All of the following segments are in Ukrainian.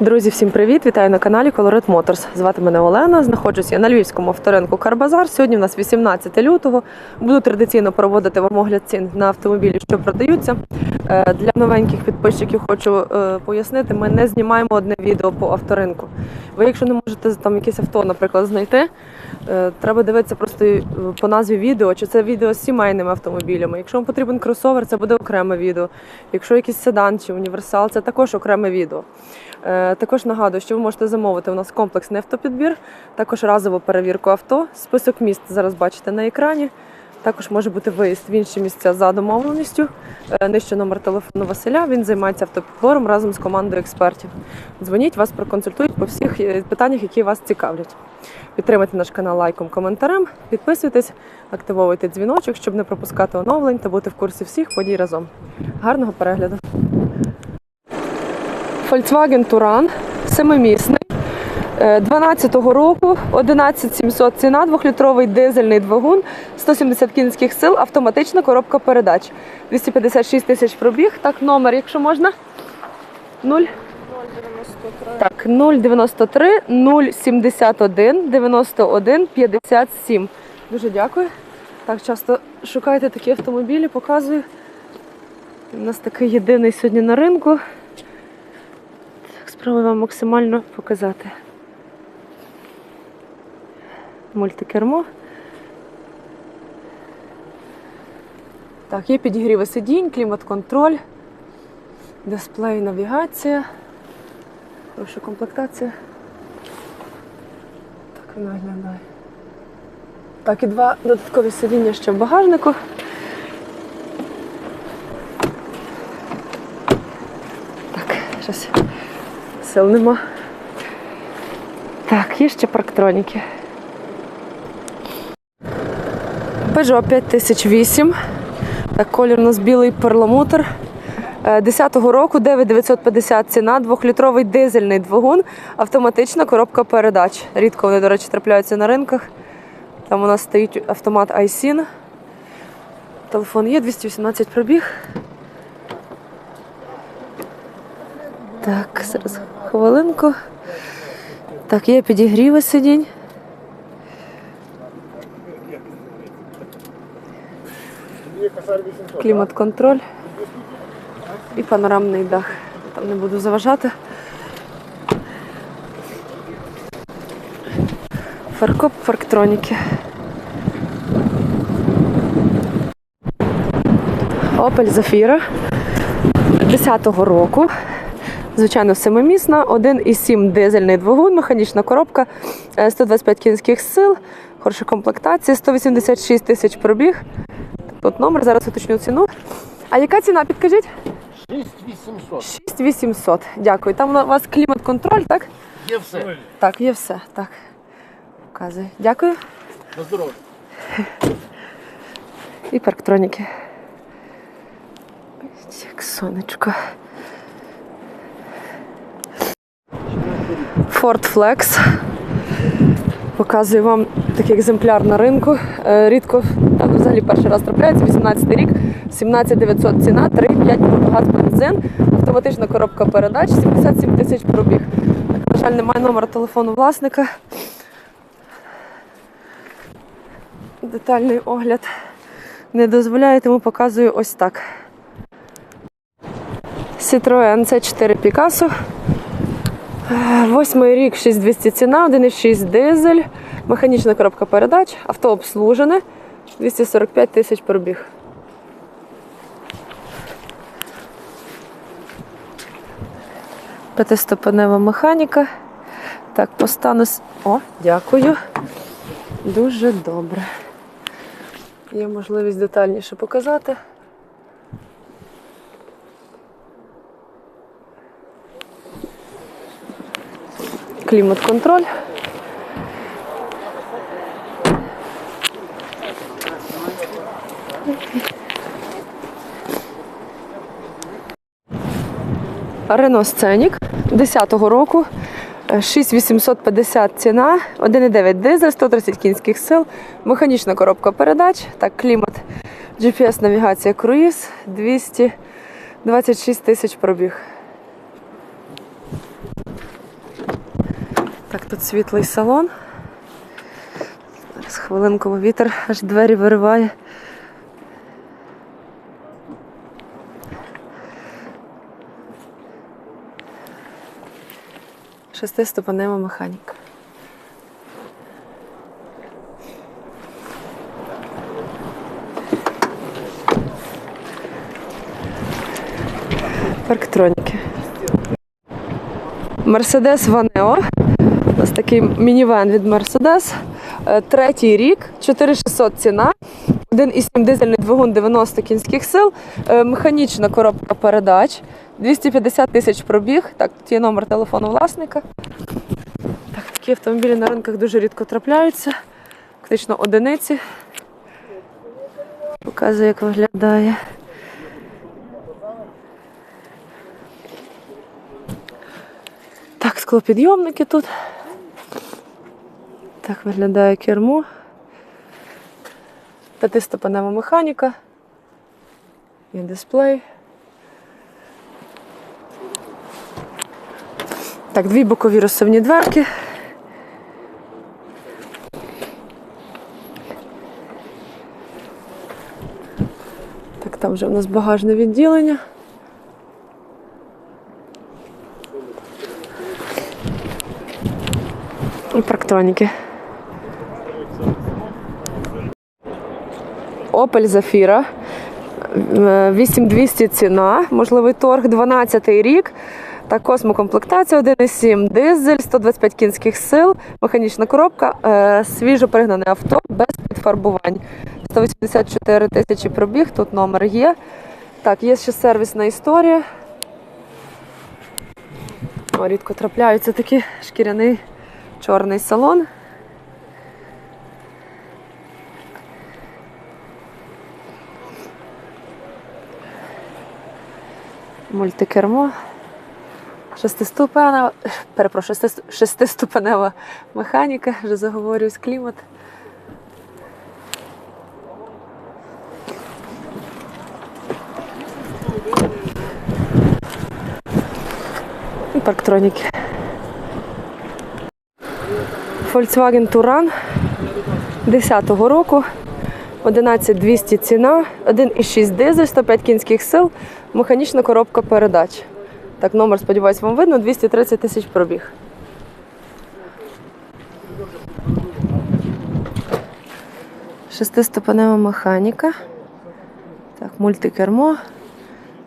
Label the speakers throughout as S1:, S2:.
S1: Друзі, всім привіт! Вітаю на каналі Colored Motors. Звати мене Олена. Знаходжусь я на львівському авторинку Карбазар. Сьогодні у нас 18 лютого. Буду традиційно проводити вам огляд цін на автомобілі, що продаються. Е, Для новеньких підписчиків хочу е, пояснити, ми не знімаємо одне відео по авторинку. Ви, якщо не можете там якесь авто, наприклад, знайти, е, треба дивитися просто по назві відео, чи це відео з сімейними автомобілями. Якщо вам потрібен кросовер, це буде окреме відео. Якщо якийсь седан чи універсал, це також окреме відео. Також нагадую, що ви можете замовити у нас комплексний автопідбір, також разову перевірку авто. Список міст зараз бачите на екрані. Також може бути виїзд в інші місця за домовленістю. Е, Нижче номер телефону Василя. Він займається автопідбором разом з командою експертів. Дзвоніть, вас проконсультують по всіх е, питаннях, які вас цікавлять. Підтримайте наш канал лайком, коментарем, підписуйтесь, активовуйте дзвіночок, щоб не пропускати оновлень та бути в курсі всіх подій разом. Гарного перегляду! Volkswagen Touran, семимісний, е, 12-го року, 11700 ціна, двохлітровий дизельний двигун, 170 кінських сил, автоматична коробка передач. 256 тисяч пробіг. Так, номер, якщо можна. 0. Так, 093 071 91 57. Дуже дякую. Так, часто шукаєте такі автомобілі, показую. У нас такий єдиний сьогодні на ринку. Спробую вам максимально показати. Мультикермо. Так, є підігріви сидінь, клімат-контроль, дисплей, навігація. Хороша комплектація. Так вона виглядає. Так, і два додаткові сидіння ще в багажнику. Так, щось сил нема. Так, є ще парктроніки. Peugeot 5008. Так, колір у нас білий перламутр. Е, 10-го року 9950 ціна, двохлітровий дизельний двигун, автоматична коробка передач. Рідко вони, до речі, трапляються на ринках. Там у нас стоїть автомат iSIN. Телефон є, 218 пробіг. Так, зараз хвилинку. Так, є підігріви сидінь. Клімат-контроль і панорамний дах. Там не буду заважати. Фаркоп фарктроніки. Opel Zafira 10-го року. Звичайно, семимісна, 1,7 дизельний двигун, механічна коробка, е, 125 кінських сил, хороша комплектація, 186 тисяч пробіг. Тут номер, зараз уточню ціну. А яка ціна, підкажіть?
S2: 6800.
S1: 6800. Дякую. Там у вас клімат-контроль, так?
S2: Є все. Так.
S1: Є все. Так. Показую. Дякую.
S2: На здоров'я.
S1: І парктроніки. Як сонечко. Ford Flex. Показую вам такий екземпляр на ринку. Е, Рідко, взагалі перший раз трапляється, 18 рік, 17900 ціна, 3,5 газ бензин, автоматична коробка передач, 77 тисяч пробіг. На жаль, немає номера телефону власника. Детальний огляд не дозволяє, тому показую ось так. Citroen C4 Picasso. Восьмий рік 6200 ціна, 1,6 дизель, механічна коробка передач, авто обслужене, 245 тисяч пробіг. П'ятиступенева механіка. Так, постану. с- О, дякую. Дуже добре. Є можливість детальніше показати. Клімат-контроль. Рено Сценік 10-го року. Е, 6850 ціна, 1,9 дизель, 130 кінських сил, механічна коробка передач, так, клімат, GPS, навігація, круїз, 226 тисяч пробіг. Так, тут світлий салон. Зараз хвилинку вітер аж двері вириває. Шестиступенева механіка. Парктроніки. Мерседес Ванео. У нас такий мінівен від Мерседес. Е, Третій рік, 4600 ціна. 1,7 дизельний двигун 90 кінських сил, е, механічна коробка передач, 250 тисяч пробіг. Так, тут є номер телефону власника. Так, такі автомобілі на ринках дуже рідко трапляються. Фактично одиниці. Показує, як виглядає. Так, склопідйомники тут. Так виглядає кермо. П'ятиступенева механіка. Є дисплей. Так, дві бокові розсувні дверки. Так, там вже у нас багажне відділення. І парктроніки. Opel Zafira. Е, 8200 ціна, можливий торг, 12 рік. Та космокомплектація 1,7 дизель, 125 кінських сил, механічна коробка, е, свіжо пригнане авто без підфарбувань. 184 тисячі пробіг, тут номер є. Так, є ще сервісна історія. О, рідко трапляються такі шкіряний чорний салон. Мультикермо. Шестиступенева, перепрошую, шести- шестиступенева механіка, вже заговорююсь, клімат. І парктроніки. Volkswagen Touran 10-го року. 11200 ціна, 1,6 дизель, 105 кінських сил, механічна коробка передач. Так, номер, сподіваюсь, вам видно, 230 тисяч пробіг. Шестиступенева механіка. Так, мультикермо,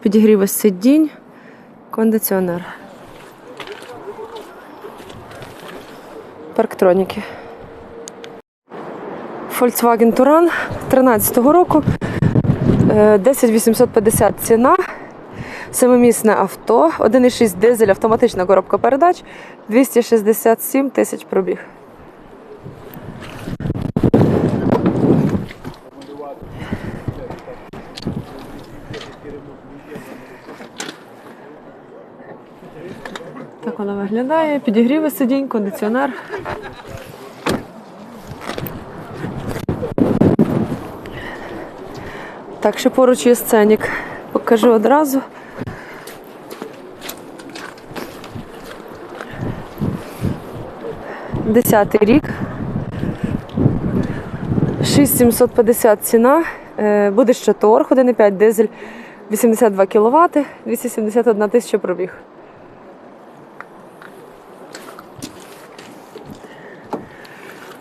S1: підігріви сидінь, кондиціонер. Парктроніки. Volkswagen Touran 13-го року. Е, 10850 ціна. Семимісне авто, 1,6 дизель, автоматична коробка передач, 267 тисяч пробіг. Так вона виглядає. Підігріви сидінь, кондиціонер. Так, ще поруч є сценік. Покажу одразу. Десятий рік. 6750 ціна. Е, Буде ще торг, 1,5 дизель, 82 кВт, 271 тисяча пробіг.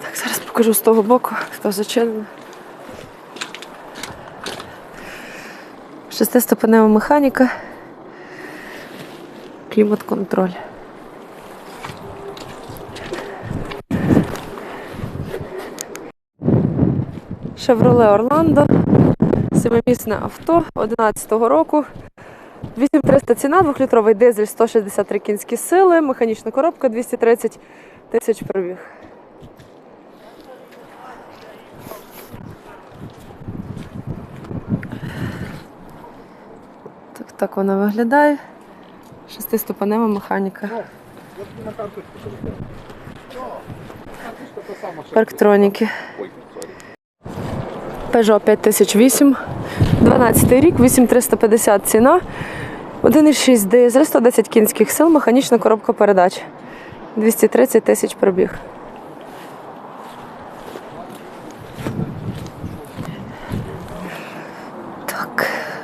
S1: Так, зараз покажу з того боку, хто зачинений. Шестиступенева механіка. Клімат-контроль. Chevrolet Orlando. Семимісне авто 11-го року. 8300 ціна, 2-літровий дизель, 163 кінські сили, механічна коробка 230 тисяч пробіг. Так, вона виглядає. Шестиступенева механіка. Парктроніки. Peugeot 5008, 12 рік, 8350 ціна, 1,6 дизель, 110 кінських сил, механічна коробка передач. 230 тисяч пробіг.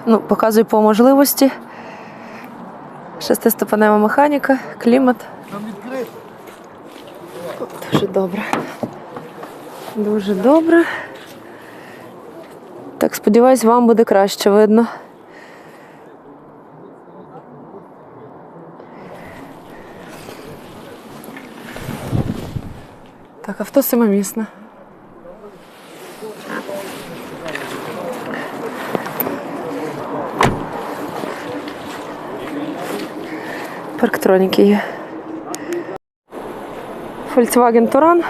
S1: Ну, показую по можливості. Шестиступенева механіка, клімат.
S2: Там відкрито.
S1: Дуже добре. Дуже добре. Так, сподіваюсь, вам буде краще видно. Так, авто семимісне. Парктроніки є. Volkswagen Touran.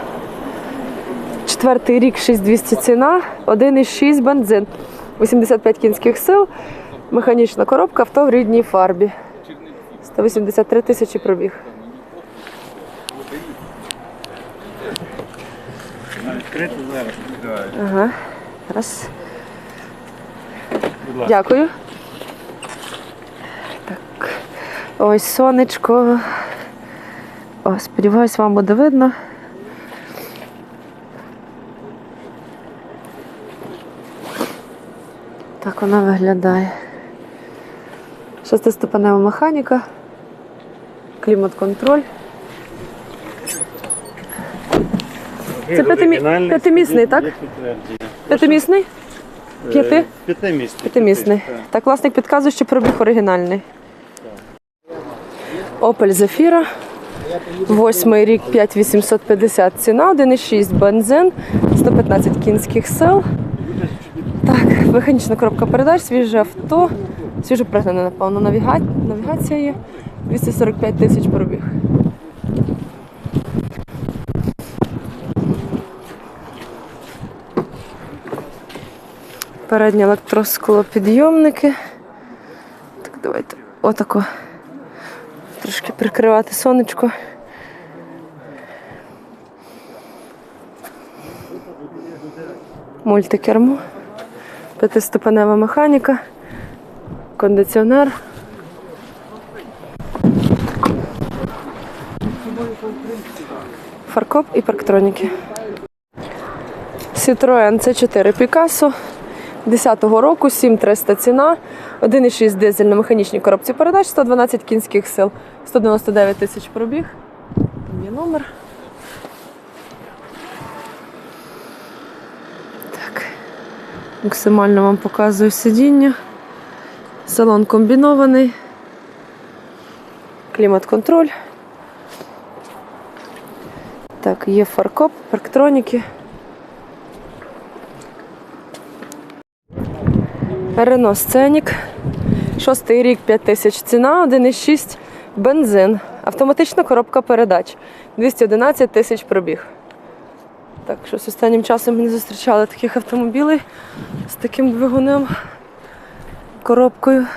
S1: Четвертий рік 6200 ціна, 1,6 бензин, 85 кінських сил, механічна коробка, авто в рідній фарбі. 183 тисячі пробіг. Ага. Раз. Дякую. Так. Ось сонечко. О, сподіваюсь, вам буде видно. Так вона виглядає. Шестиступенева механіка. Клімат-контроль. Це п'ятимі- п'ятимісний, так? П'ятимісний? П'яти?
S3: Е, П'ятимісний.
S1: П'ятимісний.
S3: Так,
S1: власник підказує, що пробіг оригінальний. Opel Zafira. Восьмий рік 5850 ціна, 1,6 бензин, 115 кінських сил. Так, механічна коробка передач, свіже авто. Свіже пригнане, напевно, навіга... навігація є. 245 тисяч пробіг. Передні електросклопідйомники. Так, давайте отако. Трошки прикривати сонечко. Мультикермо. П'ятиступенева механіка. Кондиціонер. Фаркоп і парктроніки. Citroen C4 Picasso 10-го року, 7300 ціна, 1,6 дизель на механічній коробці передач, 112 кінських сил, 199 тисяч пробіг. Там є номер. Так. Максимально вам показую сидіння. Салон комбінований. Клімат-контроль. Так, є фаркоп, парктроніки. Рено Сценік. Шостий рік 5 тисяч ціна, 1,6 бензин. Автоматична коробка передач. 211 тисяч пробіг. Так, щось останнім часом ми не зустрічали таких автомобілів з таким двигунем, коробкою.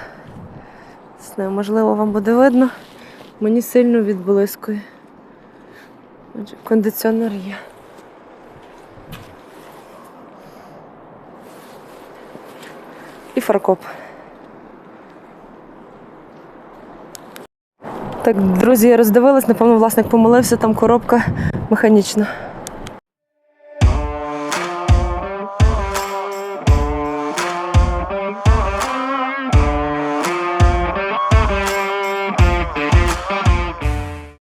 S1: Знаю, можливо, вам буде видно. Мені сильно відблискує. Кондиціонер є. Фаркоп. Так, друзі, я роздивилась, напевно, власник помилився, там коробка механічна.